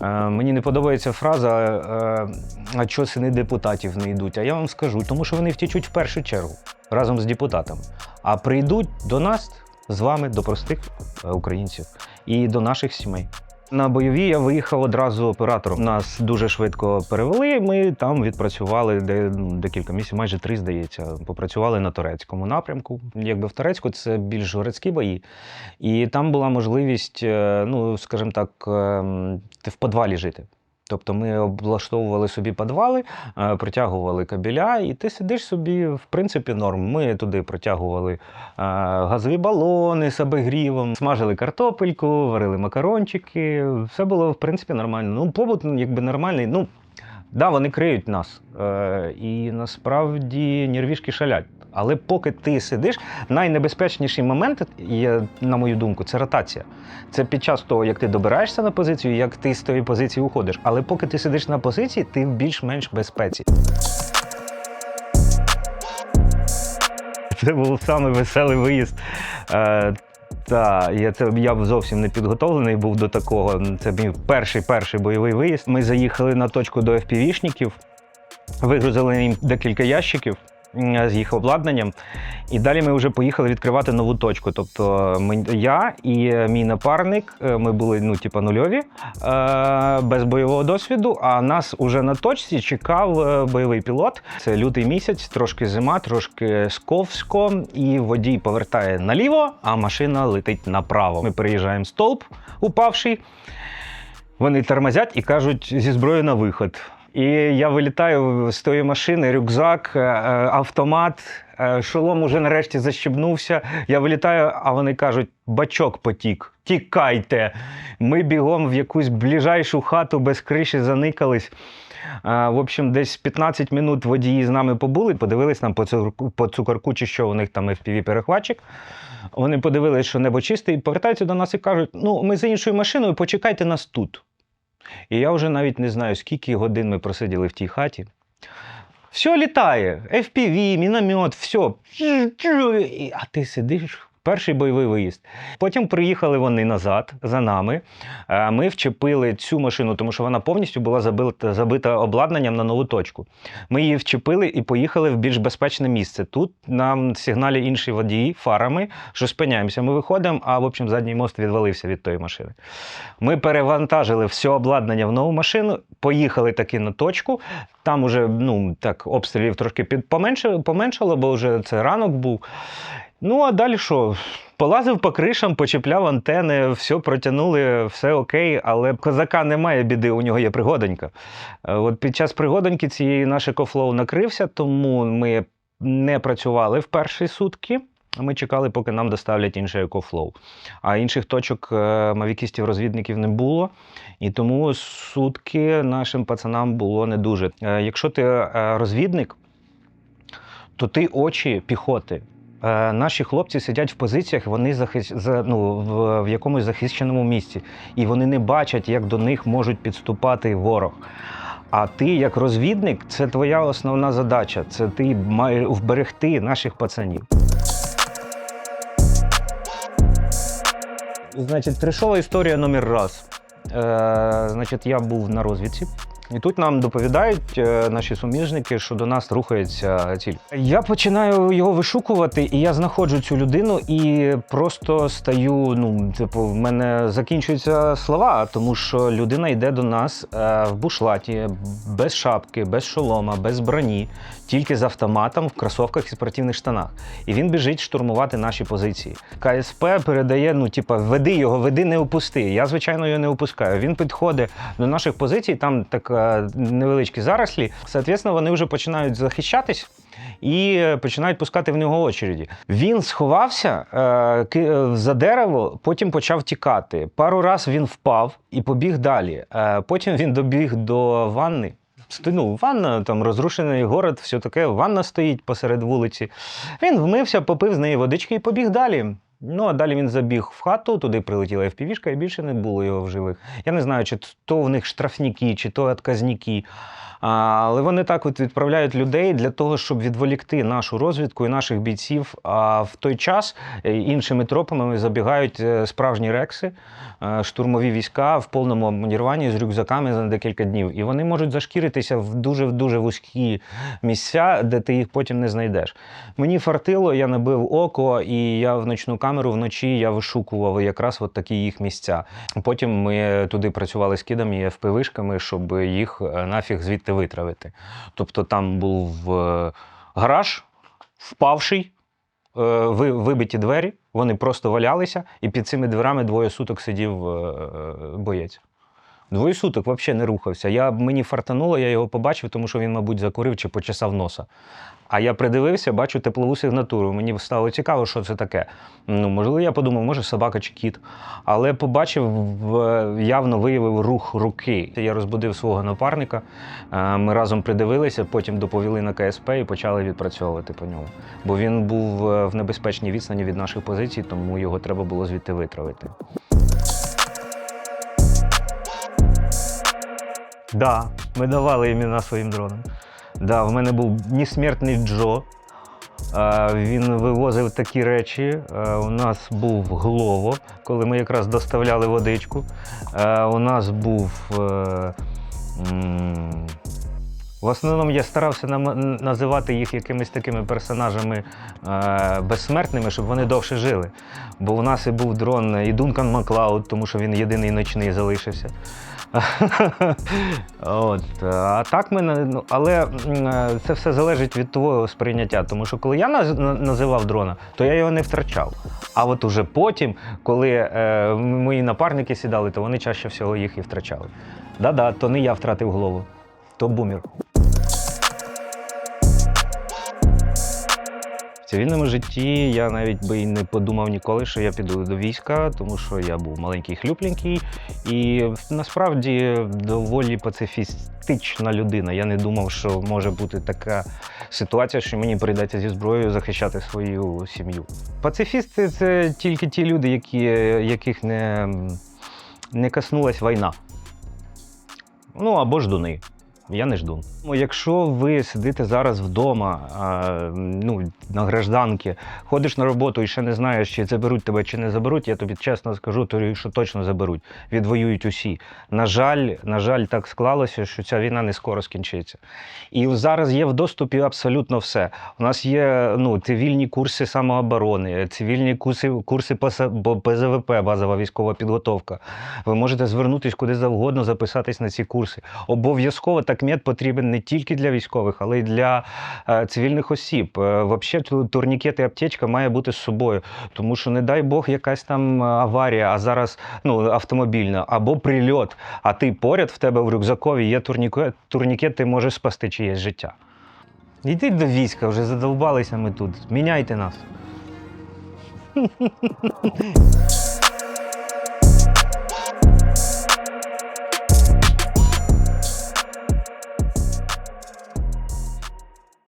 Е, мені не подобається фраза е, а чого сини депутатів не йдуть. А я вам скажу, тому що вони втічуть в першу чергу разом з депутатами. А прийдуть до нас з вами, до простих е, українців і до наших сімей. На бойові я виїхав одразу оператором. Нас дуже швидко перевели. Ми там відпрацювали де, декілька місяців, майже три, здається. Попрацювали на турецькому напрямку. Якби в Турецьку це більш городські бої. І там була можливість, е, ну скажімо так, ем, ти в підвалі жити. Тобто ми облаштовували собі підвали, е, протягували кабеля, і ти сидиш собі, в принципі, норм. Ми туди протягували е, газові балони з обігрівом, смажили картопельку, варили макарончики. Все було, в принципі, нормально. Ну, побут ну, якби нормальний. Ну, да, вони криють нас. Е, і насправді нервішки шалять. Але поки ти сидиш, найнебезпечніший момент, є, на мою думку, це ротація. Це під час того, як ти добираєшся на позицію, як ти з тої позиції уходиш. Але поки ти сидиш на позиції, ти в більш-менш безпеці. Це був самий веселий виїзд. Та, я, це, я б зовсім не підготовлений був до такого. Це мій перший перший бойовий виїзд. Ми заїхали на точку до FPV-шників, вигрузили їм декілька ящиків з їх обладнанням. І далі ми вже поїхали відкривати нову точку. Тобто ми, я і е, мій напарник, е, ми були ну, типа нульові, е, без бойового досвіду. А нас уже на точці чекав е, бойовий пілот. Це лютий місяць, трошки зима, трошки сковсько, і водій повертає наліво, а машина летить направо. Ми переїжджаємо стовп, упавший. Вони тормозять і кажуть зі зброєю на виход. І я вилітаю з тої машини, рюкзак, е, автомат, е, шолом уже нарешті защебнувся. Я вилітаю, а вони кажуть: бачок потік, тікайте. Ми бігом в якусь ближайшу хату без криші заникались. Е, В общем, десь 15 минут водії з нами побули, подивились нам по цукорку, по цукорку, чи що у них там FPV-перехватчик. Вони подивились, що небо чисте, і повертаються до нас і кажуть: ну, ми за іншою машиною, почекайте нас тут. І я вже навіть не знаю, скільки годин ми просиділи в тій хаті. Все літає, FPV, міномет, все. А ти сидиш. Перший бойовий виїзд. Потім приїхали вони назад за нами. Е, Ми вчепили цю машину, тому що вона повністю була забита, забита обладнанням на нову точку. Ми її вчепили і поїхали в більш безпечне місце. Тут нам сигналі інші водії фарами, що спиняємося. Ми виходимо, а в общем задній мост відвалився від тої машини. Ми перевантажили все обладнання в нову машину, поїхали таки на точку. Там уже ну, так, обстрілів трошки поменшало, бо вже це ранок був. Ну, а далі що? Полазив по кришам, почіпляв антени, все протягнули, все окей, але козака немає біди, у нього є пригодонька. Е, От під час пригодоньки цієї наш екофлоу накрився, тому ми не працювали в перші сутки. Ми чекали, поки нам доставлять інший екофлоу. А інших точок е, мавікістів розвідників не було. І тому сутки нашим пацанам було не дуже. Е, Якщо ти розвідник, то ти очі піхоти. Е, Наші хлопці сидять в позиціях, вони захис... ну, в, якомусь захищеному місці, і вони не бачать, як до них можуть підступати ворог. А ти, як розвідник, це твоя основна задача. Це ти маєш вберегти наших пацанів. Значить, трешова історія номер раз. Е, значить, я був на розвідці. І тут нам доповідають е, наші суміжники, що до нас рухається ціль. Я починаю його вишукувати, і я знаходжу цю людину і просто стаю. Ну, типу, в мене закінчуються слова, тому що людина йде до нас е, в бушлаті, без шапки, без шолома, без броні, тільки з автоматом в кросовках і спортивних штанах. І він біжить штурмувати наші позиції. КСП передає: ну, типа, веди його, веди, не опусти. Я, звичайно, його не опускаю. Він підходить до наших позицій, там така невеличкі зарослі. Соответственно, вони вже починають захищатись. І е, починають пускати в нього очереді. Він сховався е, е, за дерево, потім почав тікати. Пару раз він впав і побіг далі. Е, потім він добіг до ванни. Ну, ванна, там розрушений город, все таке, ванна стоїть посеред вулиці. Він вмився, попив з неї водички і побіг далі. Ну, а далі він забіг в хату, туди прилетіла FPV-шка, і більше не було його в живих. Я не знаю, чи то в них штрафніки, чи то отказники. А, Але вони так от відправляють людей для того, щоб відволікти нашу розвідку і наших бійців. А в той час е, іншими тропами забігають е, справжні рекси, е, штурмові війська в повному обмуніруванні з рюкзаками за декілька днів. І вони можуть зашкіритися в дуже дуже вузькі місця, де ти їх потім не знайдеш. Мені фартило, я набив око, і я в ночну камеру вночі я вишукував якраз от такі їх місця. Потім ми туди працювали з кидами і FPV-шками, щоб їх е, нафіг звідти витравити. Тобто там був е, гараж, впавший, е, вибиті двері, вони просто валялися, і під цими дверами двоє суток сидів боєць. Двоє суток взагалі не рухався. Я, мені фартануло, я його побачив, тому що він, мабуть, закурив чи почесав носа. А я придивився, бачу теплову сигнатуру. Мені стало цікаво, що це таке. Ну, можливо, я подумав, може собака чи кіт. Але побачив, явно виявив рух руки. Я розбудив свого напарника. е, Ми разом придивилися, потім доповіли на КСП і почали відпрацьовувати по ньому. Бо він був е, в небезпечній відстані від наших позицій, тому його треба було звідти витравити. Да, ми давали імена своїм дронам. Да, в мене був несмертний Джо. Він вивозив такі речі. У нас був Глово, коли ми якраз доставляли водичку. У нас був. е, В основному я старався називати їх якимись такими персонажами е, безсмертними, щоб вони довше жили. Бо у нас і був дрон і Дункан Маклауд, тому що він єдиний ночний залишився. От. А так ми ну, але це все залежить від твого сприйняття. Тому що коли я називав дрона, то я його не втрачав. А от уже потім, коли е, мої напарники сідали, то вони чаще всього їх і втрачали. Да-да, то не я втратив голову, то бумер. Цивільному житті я навіть би і не подумав ніколи, що я піду до війська, тому що я був маленький хлюпленький і насправді доволі пацифістична людина. Я не думав, що може бути така ситуація, що мені прийдеться зі зброєю захищати свою сім'ю. Пацифісти це тільки ті люди, які, яких не, не коснулась війна. Ну або ждуни. Я не жду. Ну, Якщо ви сидите зараз вдома, а, ну, на гражданки, ходиш на роботу і ще не знаєш, чи заберуть тебе, чи не заберуть, я тобі чесно скажу, що точно заберуть. Відвоюють усі. На жаль, на жаль, так склалося, що ця війна не скоро скінчиться. І зараз є в доступі абсолютно все. У нас є ну, цивільні курси самооборони, цивільні курси, курси ПЗВП, базова військова підготовка. Ви можете звернутися куди завгодно, записатись на ці курси. Обов'язково такмет потрібен не тільки для військових, але й для е, цивільних осіб. Е, Взагалі, турнікет і аптечка має бути з собою, тому що, не дай Бог, якась там е, аварія, а зараз ну, автомобільна, або прильот, а ти поряд в тебе в рюкзакові є турнікет, турнікет ти можеш спасти чиєсь життя. Йдіть до війська, вже задовбалися ми тут. Міняйте нас.